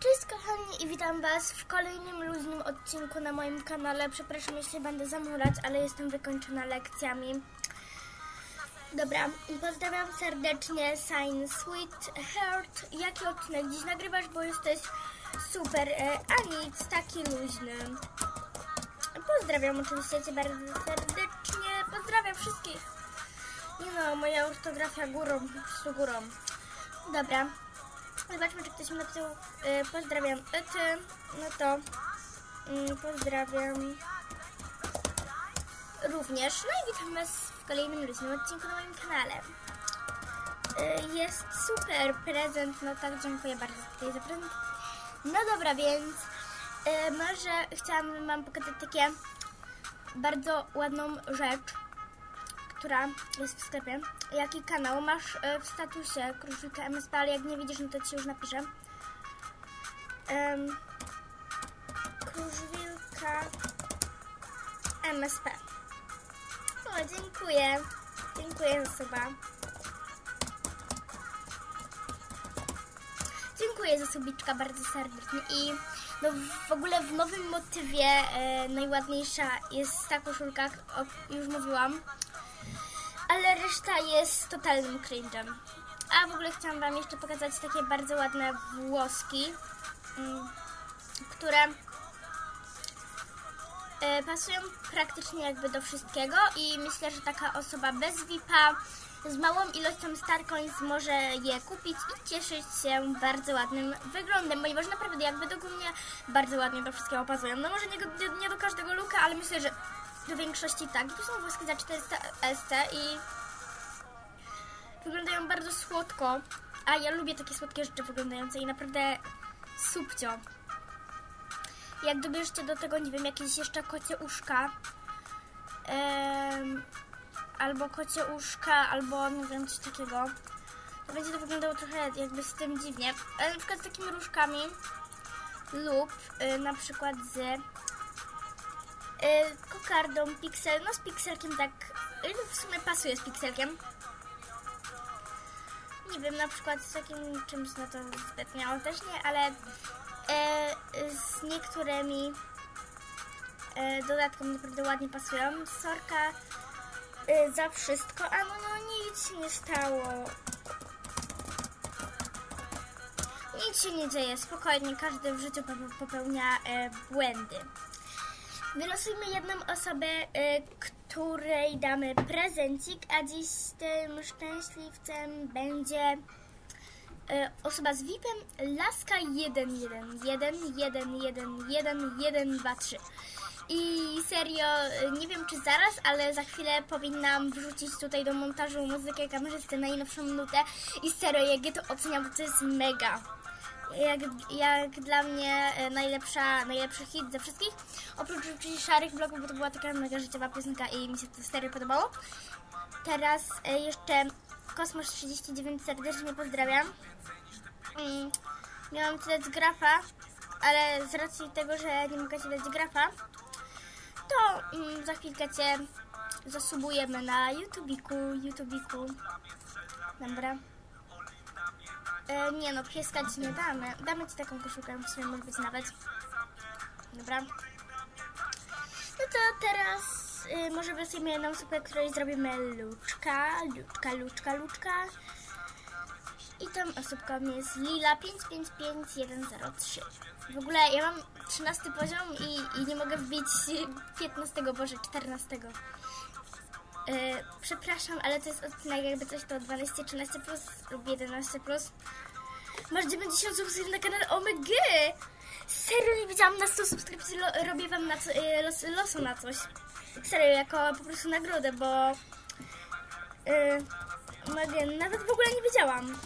Cześć kochani i witam Was w kolejnym luźnym odcinku na moim kanale. Przepraszam, jeśli będę zamulać, ale jestem wykończona lekcjami. Dobra, pozdrawiam serdecznie Sign Sweet Heart. Jaki odcinek dziś nagrywasz, bo jesteś super, e, a nic, taki luźny. Pozdrawiam oczywiście Cię bardzo serdecznie. Pozdrawiam wszystkich. Nie no, moja ortografia górą, po górą. Dobra. Zobaczmy, czy ktoś mi napisał y, pozdrawiam ty. No to y, pozdrawiam również. No i witam Was w kolejnym luźnym odcinku na moim kanale. Y, jest super prezent, no tak, dziękuję bardzo tutaj za prezent. No dobra, więc y, może chciałam Wam pokazać takie bardzo ładną rzecz która jest w sklepie. Jaki kanał masz e, w statusie Kruszwilka MSP, ale jak nie widzisz, no to ci już napiszę. Um, Kruszwilka MSP. O, dziękuję. Dziękuję za suba. Dziękuję za subiczka bardzo serdecznie i no w ogóle w nowym motywie e, najładniejsza jest ta koszulka, o, już mówiłam ale reszta jest totalnym cringe'em. A w ogóle chciałam Wam jeszcze pokazać takie bardzo ładne włoski, mm, które e, pasują praktycznie jakby do wszystkiego i myślę, że taka osoba bez VIP-a z małą ilością Starcoins może je kupić i cieszyć się bardzo ładnym wyglądem, ponieważ naprawdę jakby do mnie bardzo ładnie do wszystkiego pasują. No może nie, nie do każdego luka, ale myślę, że do większości tak. Tu są włoski za 400 ST i wyglądają bardzo słodko. A ja lubię takie słodkie rzeczy wyglądające i naprawdę subcio. Jak dobierzecie do tego, nie wiem, jakieś jeszcze kocie uszka, albo kocie uszka, albo nie wiem, coś takiego, to będzie to wyglądało trochę jakby z tym dziwnie. Ale na przykład z takimi różkami lub y, na przykład z kokardą, piksel, no z pikselkiem tak, y, w sumie pasuje z pikselkiem. Nie wiem, na przykład z takim czymś, no to zbytnio też nie, ale e, z niektórymi e, dodatkom naprawdę ładnie pasują. Sorka e, za wszystko, a no, no nic się nie stało. Nic się nie dzieje, spokojnie, każdy w życiu pope- popełnia e, błędy. Wylosujmy jedną osobę, y, której damy prezencik, a dziś tym szczęśliwcem będzie y, osoba z VIP-em Laska 111111123. I serio, y, nie wiem czy zaraz, ale za chwilę powinnam wrzucić tutaj do montażu muzykę kamerzysty na najnowszą minutę. I serio, jak ja to oceniam, to to jest mega jak, jak dla mnie e, najlepsza, najlepszy hit ze wszystkich. Oprócz szarych bloków, bo to była taka mega życiowa piosenka i mi się to serio podobało. Teraz e, jeszcze Kosmos 39 serdecznie pozdrawiam. Mm, miałam ci dać grafa, ale z racji tego, że nie mogę ci dać grafa, to mm, za chwilkę cię zasubujemy na YouTubiku, YouTubiku. Dobra. E, nie no, pieska ci nie damy. Damy ci taką koszulkę, sumie może być nawet. Dobra. No to teraz y, może wylosujemy jedną osobę, której zrobimy luczka, luczka, luczka, luczka. I tą osobką jest Lila 555103. W ogóle ja mam 13 poziom i, i nie mogę wbić 15, boże 14. Yy, przepraszam, ale to jest odcinek jakby coś to 12, 13 plus lub 11 plus. Masz 90 subskrypcji na kanale OMG! Serio nie widziałam na 100 subskrypcji, lo, robię wam na co, yy, los, losu na coś. Serio, jako po prostu nagrodę, bo yy, nawet w ogóle nie wiedziałam.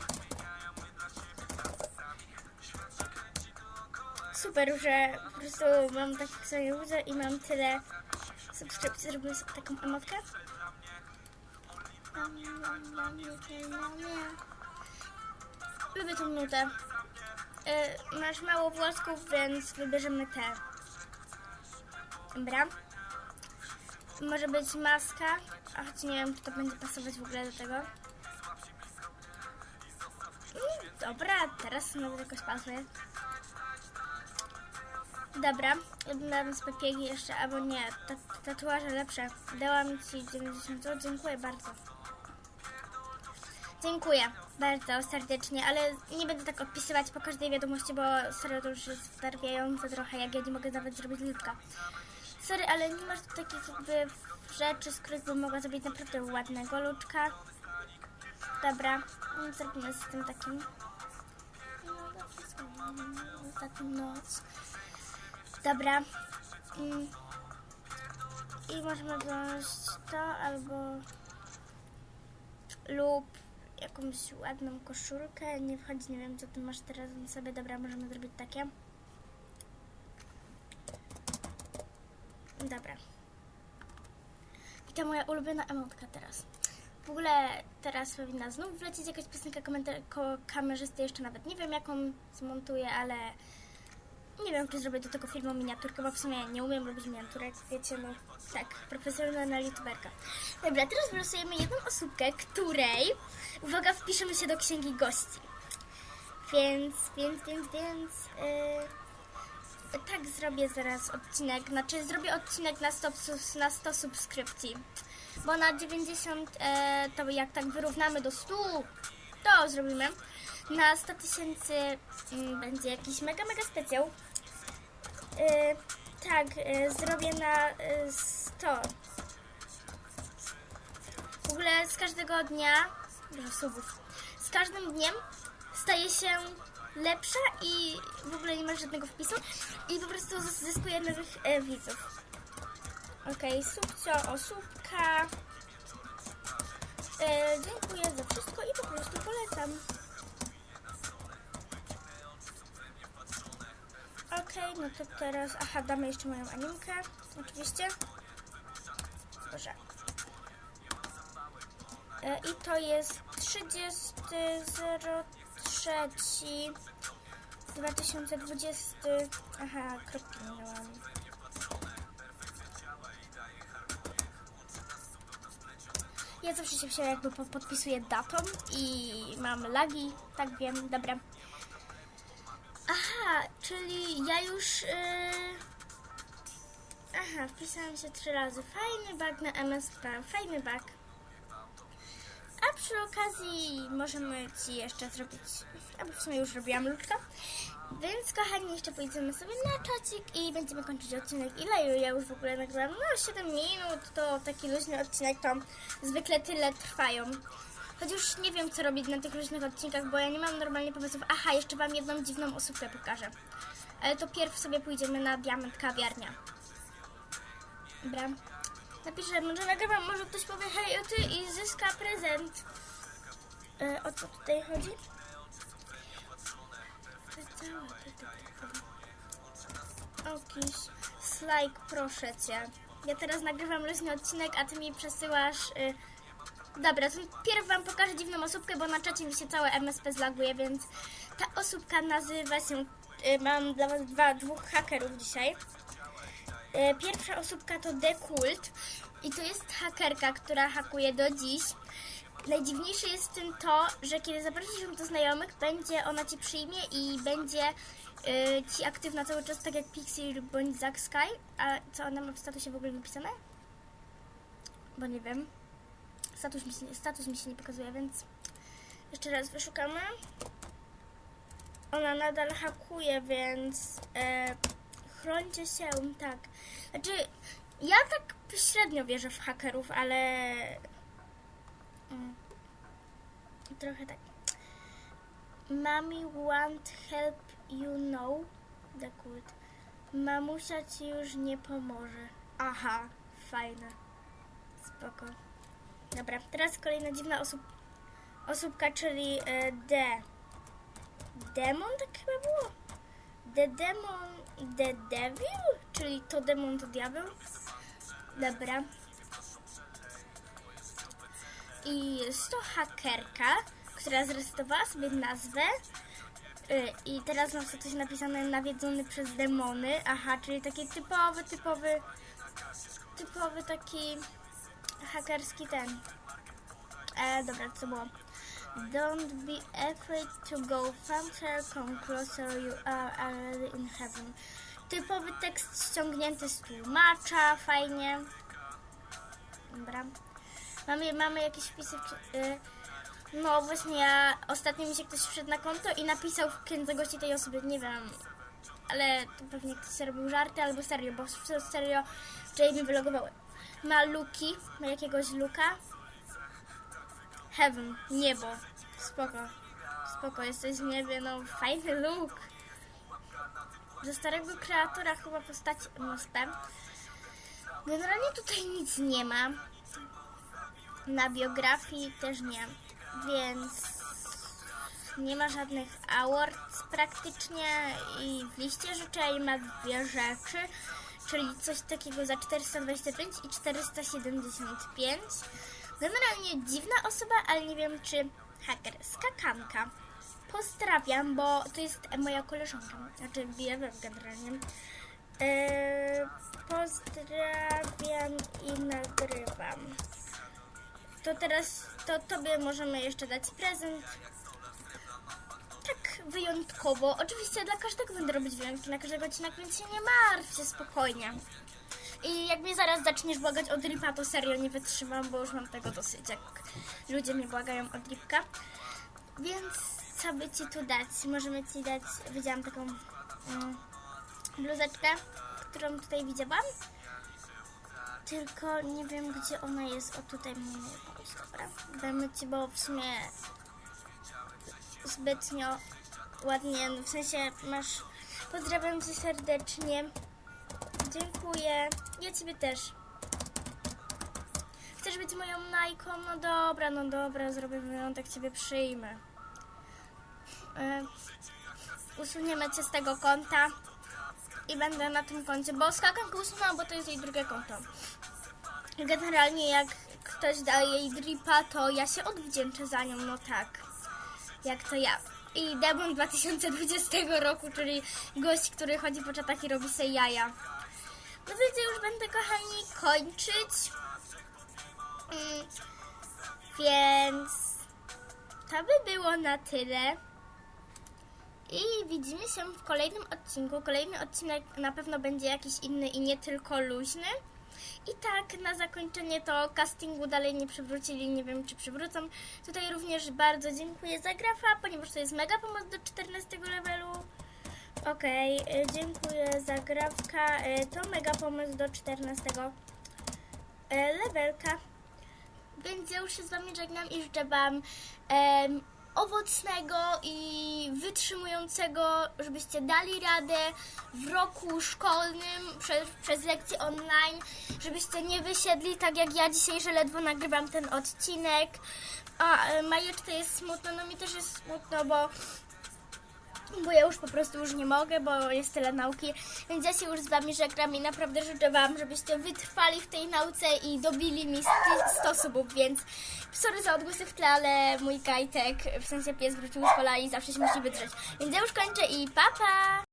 Super, że po prostu mam tak sobie i mam tyle subskrypcji, zrobię sobie taką emotkę. Lubię tę minutę. Y, masz mało włosków, więc wybierzemy te. Dobra. Może być maska, a choć nie wiem, czy to będzie pasować w ogóle do tego. Mm, Dobra, teraz znowu jakoś pasuje. Dobra, dam z pepiegi jeszcze, albo nie, ta, tatuaże lepsze. Dałam ci 90, o, dziękuję bardzo. Dziękuję bardzo serdecznie, ale nie będę tak odpisywać po każdej wiadomości, bo serio to już jest wdarwiające trochę, jak ja nie mogę nawet zrobić liczka. Sorry, ale nie masz tu takich jakby rzeczy, z których bym mogła zrobić naprawdę ładnego luczka. Dobra, mm, zrobimy z tym takim. No ostatnią noc. Dobra. Mm. I możemy wziąć to albo lub jakąś ładną koszulkę. Nie wchodzi, nie wiem co ty masz teraz na sobie. Dobra, możemy zrobić takie. Dobra. I to moja ulubiona emotka teraz. W ogóle teraz powinna znów wlecieć jakaś piosenka kamerzysty. Jeszcze nawet nie wiem jaką zmontuję, ale nie wiem, czy zrobię do tego filmu miniaturkę, bo w sumie nie umiem robić miniaturek, wiecie, no tak, profesjonalna youtuberka. Dobra, teraz wylosujemy jedną osóbkę, której, uwaga, wpiszemy się do księgi gości. Więc, więc, więc, więc, yy, tak zrobię zaraz odcinek, znaczy zrobię odcinek na 100, sus- na 100 subskrypcji, bo na 90 e, to jak tak wyrównamy do 100, to zrobimy. Na 100 tysięcy mm, będzie jakiś mega, mega specjał. Yy, tak, yy, zrobię na yy, 100. W ogóle z każdego dnia, z każdym dniem staje się lepsza i w ogóle nie ma żadnego wpisu i po prostu zys- zyskuję nowych widzów. Okej, subcio, osóbka. E, dziękuję za wszystko i po prostu polecam. Okej, no to teraz... Aha, damy jeszcze moją animkę. Oczywiście. Boże. E, I to jest 30.03 2020. Aha, kropki nie dałam. Ja zawsze się jakby po- podpisuję datą i mam lagi, tak wiem, dobra. Czyli ja już. Yy... Aha, wpisałam się trzy razy. Fajny bug na MSP, fajny bug. A przy okazji możemy Ci jeszcze zrobić, albo w sumie już robiłam luczka. Więc kochani, jeszcze pójdziemy sobie na czacik i będziemy kończyć odcinek. Ile ja już w ogóle nagrałam? No 7 minut, to taki luźny odcinek to zwykle tyle trwają. Choć już nie wiem, co robić na tych różnych odcinkach, bo ja nie mam normalnie pomysłów. Aha, jeszcze Wam jedną dziwną osóbkę pokażę. Ale to pierw sobie pójdziemy na Diament Kawiarnia. Dobra. Napiszę, może nagrywam, może ktoś powie hej, o ty i zyska prezent. E, o co tutaj chodzi? Okiś slajk, proszę cię. Ja teraz nagrywam luźny odcinek, a ty mi przesyłasz... Y... Dobra, to pierw wam pokażę dziwną osóbkę, bo na czacie mi się całe MSP zlaguje, więc ta osóbka nazywa się... Y, mam dla was dwa, dwóch hakerów dzisiaj. Y, pierwsza osóbka to Dekult i to jest hakerka, która hakuje do dziś. Najdziwniejsze jest w tym to, że kiedy zaprosisz ją do znajomych, będzie ona ci przyjmie i będzie y, ci aktywna cały czas, tak jak Pixie bądź Zack Sky. A co ona ma w statusie w ogóle napisane? Bo nie wiem. Status mi się, status mi się nie pokazuje, więc jeszcze raz wyszukamy. Ona nadal hakuje, więc e, chrońcie się, tak. Znaczy, ja tak średnio wierzę w hakerów, ale mm, trochę tak. Mami want help you know the good. Mamusia ci już nie pomoże. Aha, fajne. Spoko. Dobra, teraz kolejna dziwna osób, osóbka, czyli e, D. Demon tak chyba było? The Demon, The Devil? Czyli to demon, to diabeł? Dobra. I jest to hakerka, która zresetowała sobie nazwę. Y, I teraz mam coś napisane nawiedzony przez demony. Aha, czyli taki typowy, typowy, typowy taki hakerski ten. E, dobra, co było? Don't be afraid to go further, come closer, you are already in heaven. typowy tekst ściągnięty z tłumacza, fajnie. Dobra. Mamy, mamy jakieś wpisy. y, No właśnie, ja ostatnio mi się ktoś wszedł na konto i napisał w gości tej osoby, nie wiem, ale to pewnie ktoś robił żarty albo serio, bo serio wczoraj mi wylogowały. Ma Luki, ma jakiegoś Luka. Heaven, niebo. Spoko. Spoko, jesteś w niebie, no fajny look. Ze starego kreatora chyba postaci mostem. Generalnie tutaj nic nie ma. Na biografii też nie. Więc nie ma żadnych awards praktycznie i w liście życzeń ma dwie rzeczy, czyli coś takiego za 425 i 475. Generalnie dziwna osoba, ale nie wiem czy haker. Skakanka. Pozdrawiam, bo to jest moja koleżanka, znaczy BFF generalnie. Eee, pozdrawiam i nagrywam. To teraz, to tobie możemy jeszcze dać prezent. Wyjątkowo. Oczywiście dla każdego będę robić wyjątki na każdego odcinek, więc się nie martwcie, spokojnie. I jak mnie zaraz zaczniesz błagać o dripa, to serio nie wytrzymam, bo już mam tego dosyć, jak ludzie mnie błagają o dripka. Więc co by ci tu dać? Możemy ci dać, widziałam taką mm, bluzeczkę, którą tutaj widziałam. Tylko nie wiem, gdzie ona jest. O, tutaj mamy jakąś, dobra. Damy ci, bo w sumie zbytnio ładnie, no w sensie masz... Pozdrawiam cię serdecznie. Dziękuję. Ja ciebie też. Chcesz być moją najką? No dobra, no dobra, zrobię wyjątek, ciebie przyjmę. E, usuniemy cię z tego konta i będę na tym koncie, bo skakankę usunęłam, bo to jest jej drugie konto. Generalnie jak ktoś daje jej dripa, to ja się odwdzięczę za nią, no tak. Jak to ja. I demon 2020 roku, czyli gość, który chodzi po czatach i robi sobie jaja. No wiecie, już będę kochani kończyć. Mm, więc to by było na tyle. I widzimy się w kolejnym odcinku. Kolejny odcinek na pewno będzie jakiś inny i nie tylko luźny. I tak, na zakończenie to castingu dalej nie przywrócili, nie wiem czy przywrócą. Tutaj również bardzo dziękuję za grafa, ponieważ to jest mega pomoc do 14 levelu. Okej, y, dziękuję za grafka. Y, To mega pomoc do 14 y, levelka. Więc ja już się z Wami żegnam i życzę Wam em, owocnego i wytrzymującego, żebyście dali radę w roku szkolnym przez, przez lekcje online, żebyście nie wysiedli tak jak ja dzisiaj, że ledwo nagrywam ten odcinek. A e, Majeczce jest smutno, no mi też jest smutno, bo bo ja już po prostu już nie mogę, bo jest tyle nauki, więc ja się już z Wami żegnam i naprawdę życzę Wam, żebyście wytrwali w tej nauce i dobili mi 100 subów, więc sorry za odgłosy w tle, ale mój kajtek, w sensie pies wrócił z pola i zawsze się musi wydrzeć. Więc ja już kończę i pa pa!